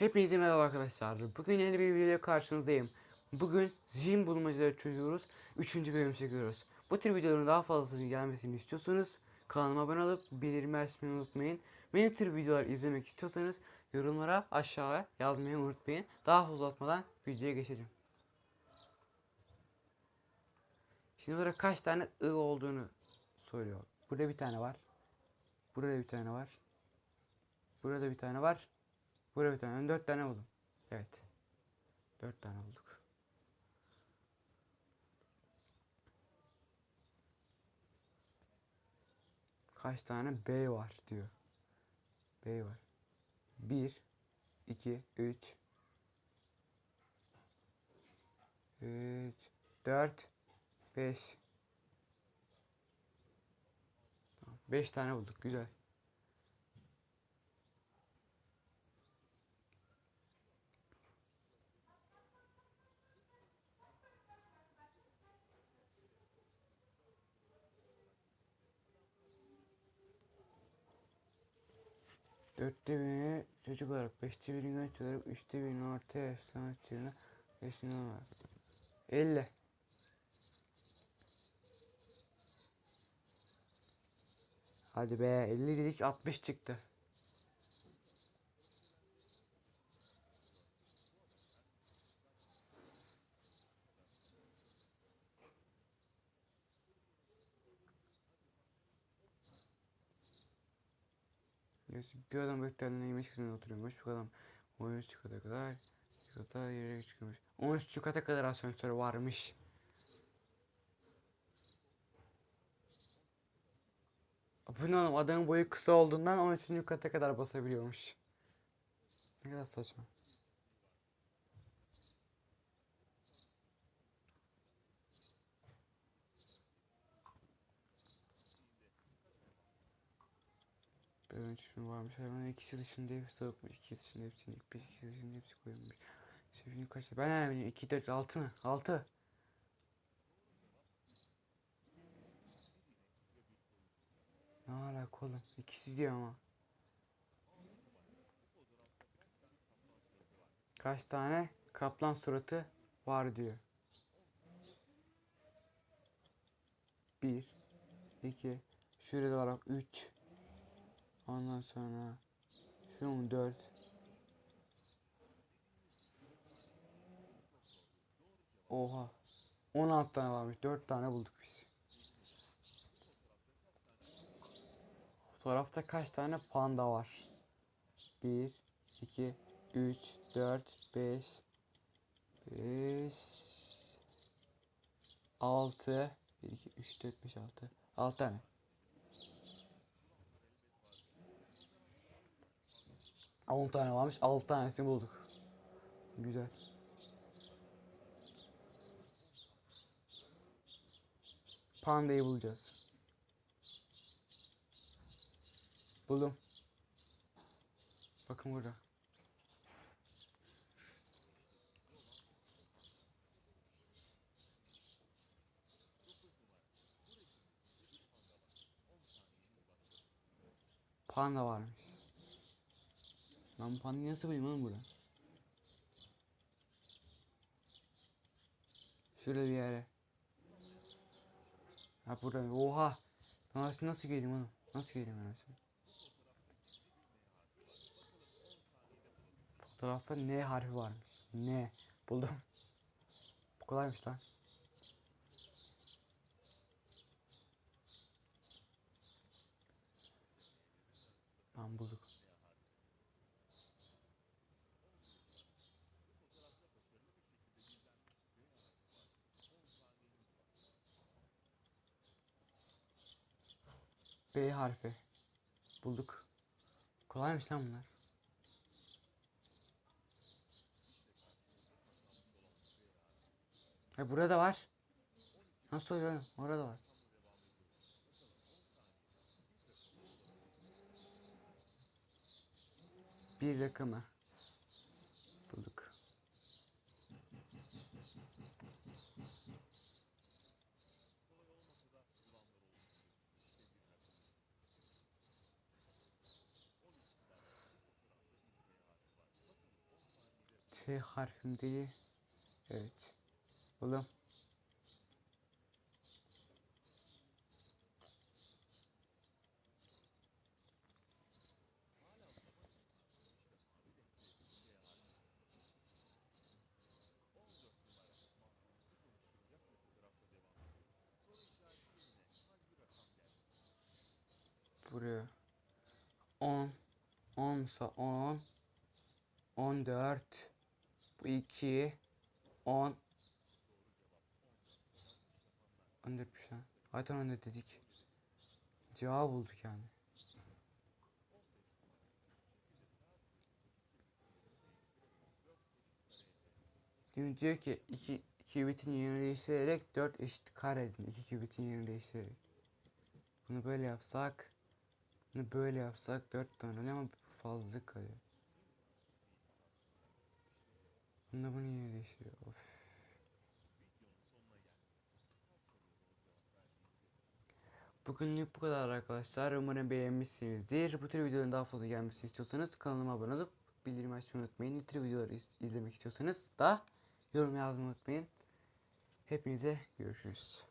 Hepinize merhaba arkadaşlar. Bugün yeni bir video karşınızdayım. Bugün zihin bulmacaları çözüyoruz. Üçüncü bölüm çekiyoruz. Bu tür videoların daha fazlasını gelmesini istiyorsanız kanalıma abone olup bildirim açmayı unutmayın. Beni tür videolar izlemek istiyorsanız yorumlara aşağıya yazmayı unutmayın. Daha uzatmadan videoya geçelim. Şimdi burada kaç tane ı olduğunu soruyor. Burada bir tane var. Burada bir tane var. Burada bir tane var. Burada bir tane. Dört tane buldum. Evet. Dört tane bulduk. Kaç tane B var diyor. B var. Bir, iki, üç, üç, dört, beş. Beş tane bulduk. Güzel. Dörtte birini çocuk olarak, beşte birini genç olarak, üçte birini orta yaş sanatçılarına, beşinde olarak. 50. Hadi be 50 dedik 60 çıktı. Neyse, bir adam gökdelene yemiş kısmında oturuyormuş. Bu adam 13 kata kadar kata yere çıkıyormuş. 13 kata kadar asansör varmış. Bu ne oğlum adamın boyu kısa olduğundan 13. kata kadar basabiliyormuş. Ne kadar saçma. Böyle çiftliği varmış. Hayvanın ikisi dışında hepsi tavukmuş. İki dışında hepsinin ilk beş, iki dışında hepsi koyulmuş. Çiftliğin kaç? Ben nereden bileyim? 2, 4, 6 mı? 6. Ne alaka oğlum? İkisi diyor ama. Kaç tane kaplan suratı var diyor. 1 2 Şurada var 3 Ondan sonra şunun 4 Oha. 16 tane varmış. 4 tane bulduk biz. Fotoğrafta kaç tane panda var? 1 2 3 4 5 5 6 1 2 3 4 5 6 6 tane 10 tane varmış. 6 tanesini bulduk. Güzel. Pandayı bulacağız. Buldum. Bakın burada. Panda varmış. Bu pandayı nasıl bulayım oğlum burada? Şöyle bir yere. Ha burada. Oha. Ben nasıl, nasıl geleyim oğlum? Nasıl geleyim ben nasıl? Fotoğrafta N harfi varmış. N. Buldum. Bu kolaymış lan. Tamam bulduk. B harfi. Bulduk. Kolaymış lan bunlar. E burada var. Nasıl oluyor? Orada var. Bir rakamı. Bulduk. T harfindeki evet. Oğlum. Buraya 10 10 sa 10 14 bu 2 10 14'müş lan. Zaten 14 dedik. Cevabı bulduk yani. Şimdi diyor ki 2 kübitin yerini değiştirerek 4 eşit kare edin. 2 kübitin yerini değiştirerek. Bunu böyle yapsak bunu böyle yapsak 4 tane ama fazla kalıyor. Bunda bunu yine değiştiriyor. Of. Bugünlük bu kadar arkadaşlar. Umarım beğenmişsinizdir. Bu tür videoların daha fazla gelmesini istiyorsanız kanalıma abone olup bildirim açmayı unutmayın. Ne tür videoları iz- izlemek istiyorsanız da yorum yazmayı unutmayın. Hepinize görüşürüz.